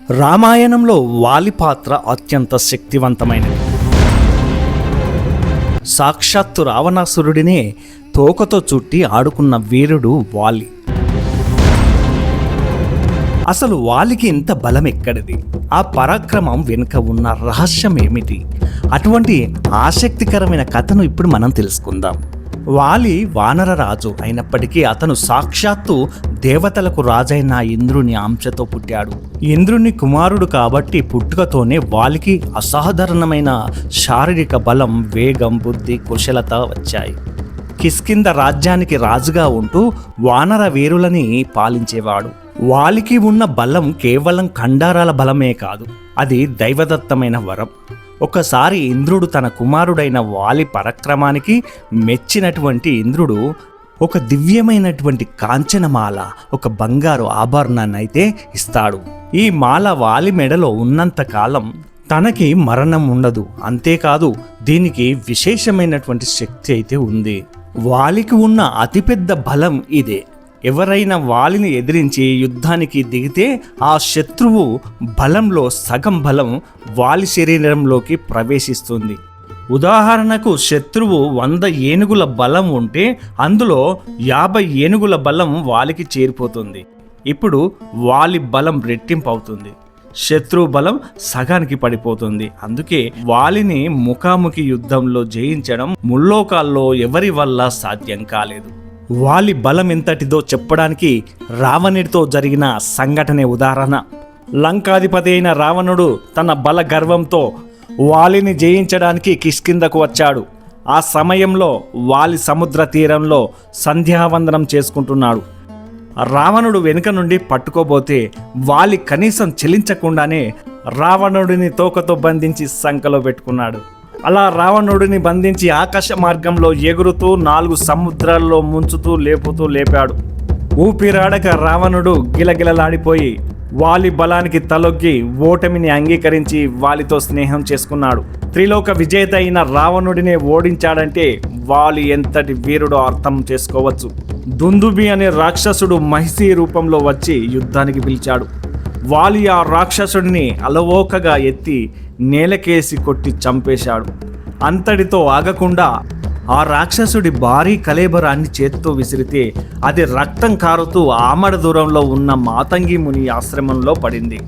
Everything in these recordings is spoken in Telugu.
రామాయణంలో వాలి పాత్ర అత్యంత శక్తివంతమైనది. సాక్షాత్తు రావణాసురుడినే తోకతో చుట్టి ఆడుకున్న వీరుడు వాలి. అసలు వాలికి ఇంత బలం ఎక్కడిది ఆ పరాక్రమం వెనుక ఉన్న రహస్యం ఏమిటి అటువంటి ఆసక్తికరమైన కథను ఇప్పుడు మనం తెలుసుకుందాం. వాలి వానర రాజు అయినప్పటికీ అతను సాక్షాత్తు దేవతలకు రాజైన ఇంద్రుని అంశతో పుట్టాడు. ఇంద్రుని కుమారుడు కాబట్టి పుట్టుకతోనే వాలికి అసాధారణమైన శారీరక బలం వేగం బుద్ధి కుశలత వచ్చాయి. కిష్కింద రాజ్యానికి రాజుగా ఉంటూ వానర వీరులని పాలించేవాడు. వాలికి ఉన్న బలం కేవలం కండారాల బలమే కాదు అది దైవదత్తమైన వరం. ఒకసారి ఇంద్రుడు తన కుమారుడైన వాలి పరాక్రమానికి మెచ్చినటువంటి ఇంద్రుడు ఒక దివ్యమైనటువంటి కాంచనమాల ఒక బంగారు ఆభరణాన్ని అయితే ఇస్తాడు. ఈ మాల వాలి మెడలో ఉన్నంత కాలం తనకి మరణం ఉండదు. అంతేకాదు దీనికి విశేషమైనటువంటి శక్తి అయితే ఉంది. వాలికి ఉన్న అతిపెద్ద బలం ఇదే. ఎవరైనా వాలిని ఎదిరించి యుద్ధానికి దిగితే ఆ శత్రువు బలంలో సగం బలం వాలి శరీరంలోకి ప్రవేశిస్తుంది. ఉదాహరణకు శత్రువు వంద ఏనుగుల బలం ఉంటే అందులో యాభై ఏనుగుల బలం వాలికి చేరిపోతుంది. ఇప్పుడు వాలి బలం రెట్టింపు అవుతుంది శత్రు బలం సగానికి పడిపోతుంది. అందుకే వాలిని ముఖాముఖి యుద్ధంలో జయించడం ముల్లోకాల్లో ఎవరి వల్ల సాధ్యం కాలేదు. వాలి బలం ఎంతటిదో చెప్పడానికి రావణుడితో జరిగిన సంఘటనే ఉదాహరణ. లంకాధిపతి అయిన రావణుడు తన బల గర్వంతో వాలిని జయించడానికి కిష్కిందకు వచ్చాడు. ఆ సమయంలో వాలి సముద్ర తీరంలో సంధ్యావందనం చేసుకుంటున్నాడు. రావణుడు వెనుక నుండి పట్టుకోబోతే వాలి కనీసం చెలించకుండానే రావణుడిని తోకతో బంధించి సంకలో పెట్టుకున్నాడు. అలా రావణుడిని బంధించి ఆకాశ మార్గంలో ఎగురుతూ నాలుగు సముద్రాల్లో ముంచుతూ లేపుతూ లేపాడు. ఊపిరాడక రావణుడు గిలగిలలాడిపోయి వాలి బలానికి తలొగ్గి ఓటమిని అంగీకరించి వాలితో స్నేహం చేసుకున్నాడు. త్రిలోక విజేత అయిన రావణుడినే ఓడించాడంటే వాలి ఎంతటి వీరుడో అర్థం చేసుకోవచ్చు. దుందుబి అనే రాక్షసుడు మహిషి రూపంలో వచ్చి యుద్ధానికి పిలిచాడు. వాలి ఆ రాక్షసుడిని అలవోకగా ఎత్తి నేలకేసి కొట్టి చంపేశాడు. అంతటితో ఆగకుండా ఆ రాక్షసుడి భారీ కలేబరాన్ని చేత్తో విసిరితే అది రక్తం కారుతూ ఆమడ దూరంలో ఉన్న మాతంగి ముని ఆశ్రమంలో పడింది.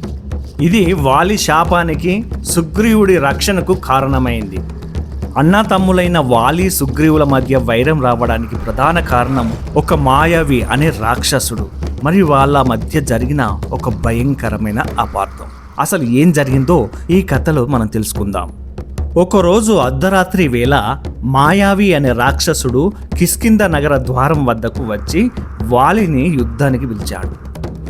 ఇది వాలి శాపానికి సుగ్రీవుడి రక్షణకు కారణమైంది. అన్నా తమ్ములైన వాలి సుగ్రీవుల మధ్య వైరం రావడానికి ప్రధాన కారణం ఒక మాయావి అనే రాక్షసుడు. మరియు వాళ్ళ మధ్య జరిగిన ఒక భయంకరమైన అపార్థం. అసలు ఏం జరిగిందో ఈ కథలో మనం తెలుసుకుందాం. ఒకరోజు అర్ధరాత్రి వేళ మాయావి అనే రాక్షసుడు కిష్కింద నగర ద్వారం వద్దకు వచ్చి వాలిని యుద్ధానికి పిలిచాడు.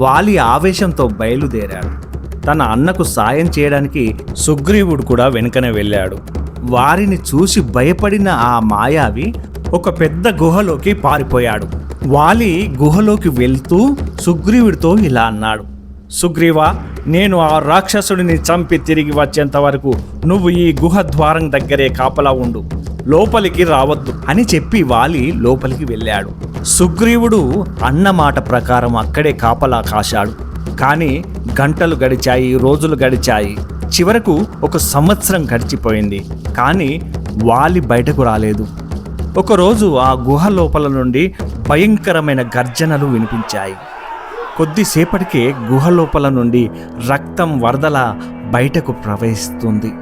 వాలి ఆవేశంతో బయలుదేరాడు. తన అన్నకు సాయం చేయడానికి సుగ్రీవుడు కూడా వెనుకనే వెళ్ళాడు. వారిని చూసి భయపడిన ఆ మాయావి ఒక పెద్ద గుహలోకి పారిపోయాడు. వాలి గుహలోకి వెళ్తూ సుగ్రీవుడితో ఇలా అన్నాడు. సుగ్రీవా నేను ఆ రాక్షసుడిని చంపి తిరిగి వచ్చేంత వరకు నువ్వు ఈ గుహ ద్వారం దగ్గరే కాపలా ఉండు. లోపలికి రావద్దు అని చెప్పి వాలి లోపలికి వెళ్ళాడు. సుగ్రీవుడు అన్నమాట ప్రకారం అక్కడే కాపలా కాశాడు. కానీ గంటలు గడిచాయి రోజులు గడిచాయి. చివరకు ఒక సంవత్సరం గడిచిపోయింది. కానీ వాలి బయటకు రాలేదు. ఒకరోజు ఆ గుహ లోపల నుండి భయంకరమైన గర్జనలు వినిపించాయి. కొద్దిసేపటికే గుహ లోపల నుండి రక్తం వరదల బయటకు ప్రవహిస్తుంది.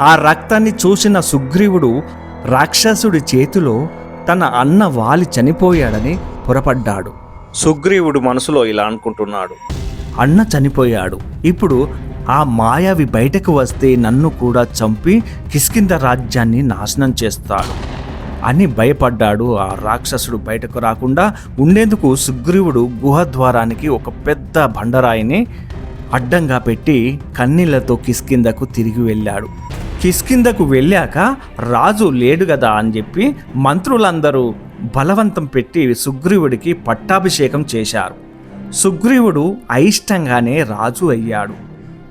ఆ రక్తాన్ని చూసిన సుగ్రీవుడు రాక్షసుడి చేతిలో తన అన్న వాలి చనిపోయాడని పొరపడ్డాడు. సుగ్రీవుడు మనసులో ఇలా అనుకుంటున్నాడు. అన్న చనిపోయాడు. ఇప్పుడు ఆ మాయావి బయటకు వస్తే నన్ను కూడా చంపి కిష్కింద రాజ్యాన్ని నాశనం చేస్తాడు. అని భయపడ్డాడు ఆ రాక్షసుడు బయటకు రాకుండా. ఉండేందుకు సుగ్రీవుడు గుహ ద్వారానికి ఒక పెద్ద బండరాయిని అడ్డంగా పెట్టి కన్నీళ్ళతో కిష్కిందకు తిరిగి వెళ్ళాడు. కిష్కిందకు వెళ్ళాక రాజు లేడు కదా అని చెప్పి మంత్రులందరూ బలవంతం పెట్టి సుగ్రీవుడికి పట్టాభిషేకం చేశారు. సుగ్రీవుడు అయిష్టంగానే రాజు అయ్యాడు.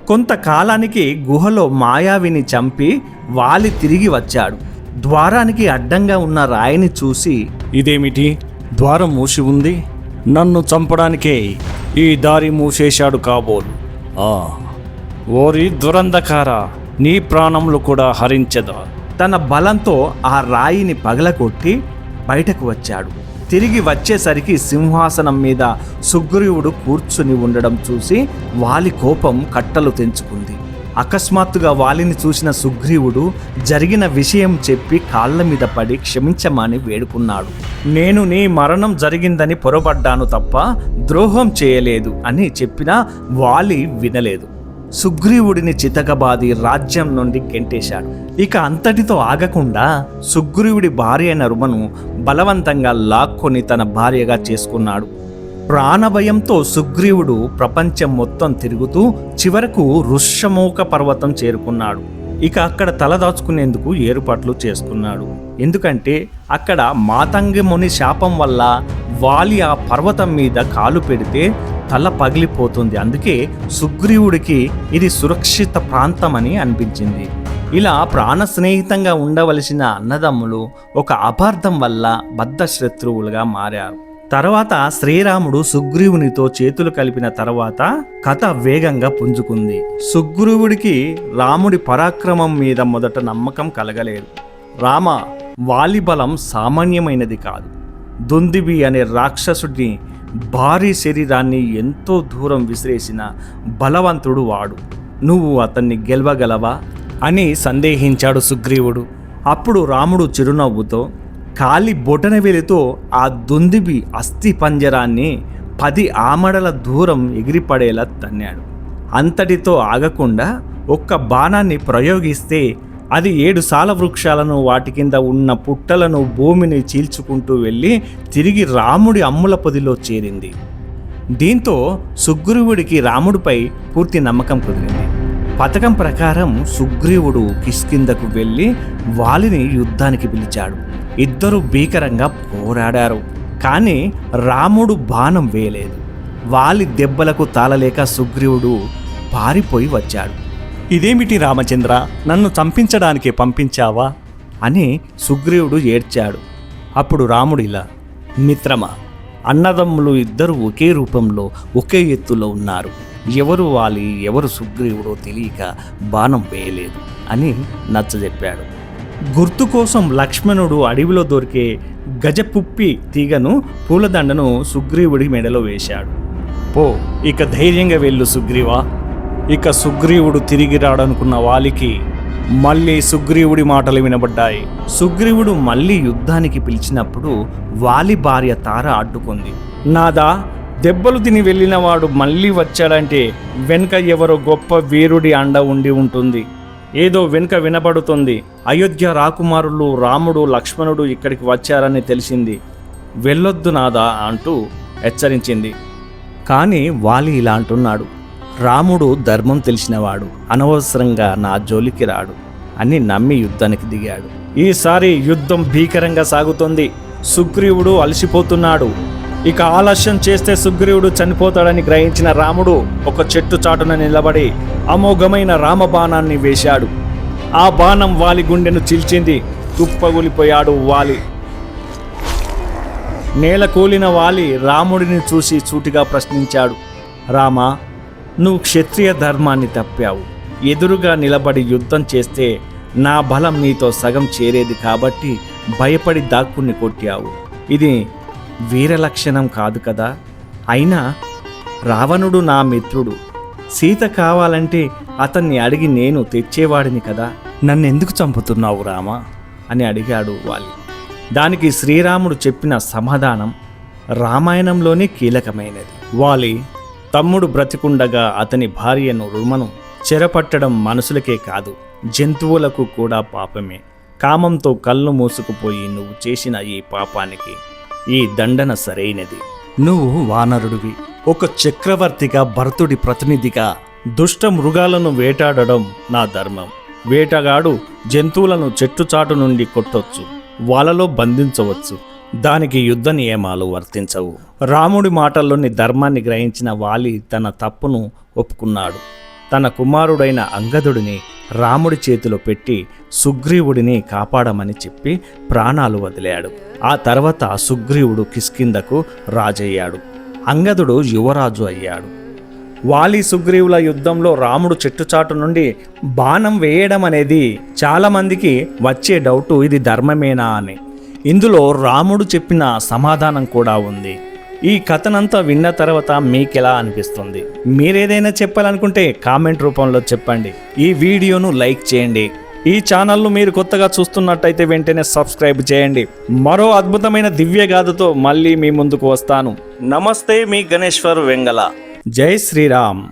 కొంతకాలానికి గుహలో మాయావిని చంపి వాలి తిరిగి వచ్చాడు. ద్వారానికి అడ్డంగా ఉన్న రాయిని చూసి ఇదేమిటి? ద్వారం మూసి ఉంది. నన్ను చంపడానికే ఈ దారి మూసేశాడు కాబోలు. ఆ ఓరి దురంధకార నీ ప్రాణములు కూడా హరించదా తన బలంతో ఆ రాయిని పగలగొట్టి బయటకు వచ్చాడు. తిరిగి వచ్చేసరికి సింహాసనం మీద సుగ్రీవుడు కూర్చుని ఉండడం చూసి వాలి కోపం కట్టలు తెంచుకుంది. అకస్మాత్తుగా వాలిని చూసిన సుగ్రీవుడు జరిగిన విషయం చెప్పి కాళ్ళ మీద పడి క్షమించమని వేడుకున్నాడు. నేను నీ మరణం జరిగిందని పొరపడ్డాను తప్ప ద్రోహం చేయలేదు అని చెప్పినా వాలి వినలేదు. సుగ్రీవుడిని చితకబాది రాజ్యం నుండి గెంటేశాడు. ఇక అంతటితో ఆగకుండా సుగ్రీవుడి భార్య అయిన రుమను బలవంతంగా లాక్కొని తన భార్యగా చేసుకున్నాడు. ప్రాణభయంతో సుగ్రీవుడు ప్రపంచం మొత్తం తిరుగుతూ చివరకు ఋష్యమూక పర్వతం చేరుకున్నాడు. ఇక అక్కడ తలదాచుకునేందుకు ఏర్పాట్లు చేసుకున్నాడు. ఎందుకంటే అక్కడ మాతంగి ముని శాపం వల్ల వాలి ఆ పర్వతం మీద కాలు పెడితే తల పగిలిపోతుంది. అందుకే సుగ్రీవుడికి ఇది సురక్షిత ప్రాంతమని అనిపించింది. ఇలా ప్రాణ స్నేహితంగా ఉండవలసిన అన్నదమ్ములు ఒక అపార్థం వల్ల బద్ధ శత్రువులుగా మారారు. తర్వాత శ్రీరాముడు సుగ్రీవునితో చేతులు కలిపిన తర్వాత కథ వేగంగా పుంజుకుంది. సుగ్రీవుడికి రాముడి పరాక్రమం మీద మొదట నమ్మకం కలగలేదు. రామ వాలిబలం సామాన్యమైనది కాదు. దుందిబి అనే రాక్షసుడిని భారీ శరీరాన్ని ఎంతో దూరం విసిరేసిన బలవంతుడు వాడు. నువ్వు అతన్ని గెలవగలవా? అని సందేహించాడు సుగ్రీవుడు. అప్పుడు రాముడు చిరునవ్వుతో కాలి బొటనవేలితో ఆ దొందిబి అస్థి పంజరాన్ని పది ఆమడల దూరం ఎగిరిపడేలా తన్నాడు. అంతటితో ఆగకుండా ఒక్క బాణాన్ని ప్రయోగిస్తే అది ఏడు సాల వృక్షాలను వాటి కింద ఉన్న పుట్టలను భూమిని చీల్చుకుంటూ వెళ్ళి తిరిగి రాముడి అమ్ముల పొదిలో చేరింది. దీంతో సుగ్రీవుడికి రాముడిపై పూర్తి నమ్మకం కుదిరింది. పథకం ప్రకారం సుగ్రీవుడు కిష్కిందకు వెళ్ళి వాలిని యుద్ధానికి పిలిచాడు. ఇద్దరు భీకరంగా పోరాడారు. కానీ రాముడు బాణం వేయలేదు. వాలి దెబ్బలకు తాళలేక సుగ్రీవుడు పారిపోయి వచ్చాడు. ఇదేమిటి రామచంద్ర? నన్ను చంపించడానికి పంపించావా? అని సుగ్రీవుడు ఏడ్చాడు. అప్పుడు రాముడు ఇలా మిత్రమా అన్నదమ్ములు ఇద్దరు ఒకే రూపంలో ఒకే ఎత్తులో ఉన్నారు. ఎవరు వాలి ఎవరు సుగ్రీవుడో తెలియక బాణం వేయలేదు అని నచ్చజెప్పాడు. గుర్తు కోసం లక్ష్మణుడు అడవిలో దొరికే గజపుప్పి తీగను పూలదండను సుగ్రీవుడి మెడలో వేశాడు. పో. ఇక ధైర్యంగా వెళ్ళు సుగ్రీవా. ఇక సుగ్రీవుడు తిరిగి రాడనుకున్న వాలికి మళ్ళీ సుగ్రీవుడి మాటలు వినబడ్డాయి. సుగ్రీవుడు మళ్ళీ యుద్ధానికి పిలిచినప్పుడు వాలి భార్య తార అడ్డుకుంది. నాదా దెబ్బలు తిని వెళ్ళినవాడు మళ్ళీ వచ్చాడంటే వెనుక ఎవరో గొప్ప వీరుడి అండ ఉండి ఉంటుంది. ఏదో వెనుక వినబడుతుంది. అయోధ్య రాకుమారులు రాముడు లక్ష్మణుడు ఇక్కడికి వచ్చారని తెలిసింది. వెళ్ళొద్దు నాదా అంటూ హెచ్చరించింది. కానీ వాలి ఇలా అంటున్నాడు. రాముడు ధర్మం తెలిసినవాడు. అనవసరంగా నా జోలికి రాడు అని నమ్మి యుద్ధానికి దిగాడు. ఈసారి యుద్ధం భీకరంగా సాగుతోంది. సుగ్రీవుడు అలసిపోతున్నాడు. ఇక ఆలస్యం చేస్తే సుగ్రీవుడు చనిపోతాడని గ్రహించిన రాముడు ఒక చెట్టు చాటున నిలబడి అమోఘమైన రామబాణాన్ని వేశాడు. ఆ బాణం వాలి గుండెను చీల్చింది. తుప్పగులిపోయాడు వాలి. నేల కూలిన వాలి రాముడిని చూసి సూటిగా ప్రశ్నించాడు. రామా నువ్వు క్షత్రియ ధర్మాన్ని తప్పావు. ఎదురుగా నిలబడి యుద్ధం చేస్తే నా బలం నీతో సగం చేరేది కాబట్టి భయపడి దాక్కుని కొట్టావు. ఇది వీరలక్షణం కాదు కదా. అయినా రావణుడు నా మిత్రుడు. సీత కావాలంటే అతన్ని అడిగి నేను తెచ్చేవాడిని కదా. నన్నెందుకు చంపుతున్నావు రామా? అని అడిగాడు వాలి. దానికి శ్రీరాముడు చెప్పిన సమాధానం రామాయణంలోనే కీలకమైనది. వాలి తమ్ముడు బ్రతికుండగా అతని భార్యను రుమను చెరపట్టడం మనుషులకే కాదు జంతువులకు కూడా పాపమే. కామంతో కళ్ళు మూసుకుపోయి నువ్వు చేసిన ఈ పాపానికి ఈ దండన సరైనది. నువ్వు వానరుడివి. ఒక చక్రవర్తిగా భరతుడి ప్రతినిధిగా దుష్ట మృగాలను వేటాడడం నా ధర్మం. వేటగాడు జంతువులను చెట్టుచాటు నుండి కొట్టొచ్చు వాళ్ళలో బంధించవచ్చు. దానికి యుద్ధ నియమాలు వర్తించవు. రాముడి మాటల్లోని ధర్మాన్ని గ్రహించిన వాలి తన తప్పును ఒప్పుకున్నాడు. తన కుమారుడైన అంగదుడిని రాముడి చేతిలో పెట్టి సుగ్రీవుడిని కాపాడమని చెప్పి ప్రాణాలు వదిలాడు. ఆ తర్వాత సుగ్రీవుడు కిష్కిందకు రాజయ్యాడు. అంగదుడు యువరాజు అయ్యాడు. వాలి సుగ్రీవుల యుద్ధంలో రాముడు చెట్టుచాటు నుండి బాణం వేయడం అనేది చాలామందికి వచ్చే డౌటు ఇది ధర్మమేనా అని. ఇందులో రాముడు చెప్పిన సమాధానం కూడా ఉంది. ఈ కథనంతా విన్న తర్వాత మీకెలా అనిపిస్తుంది? మీరేదైనా చెప్పాలనుకుంటే కామెంట్ రూపంలో చెప్పండి. ఈ వీడియోను లైక్ చేయండి. ఈ ఛానల్ను మీరు కొత్తగా చూస్తున్నట్టయితే వెంటనే సబ్స్క్రైబ్ చేయండి. మరో అద్భుతమైన దివ్య గాథతో మళ్ళీ మీ ముందుకు వస్తాను. నమస్తే మీ గణేశ్వర్ వెంగళ. జై శ్రీరామ్.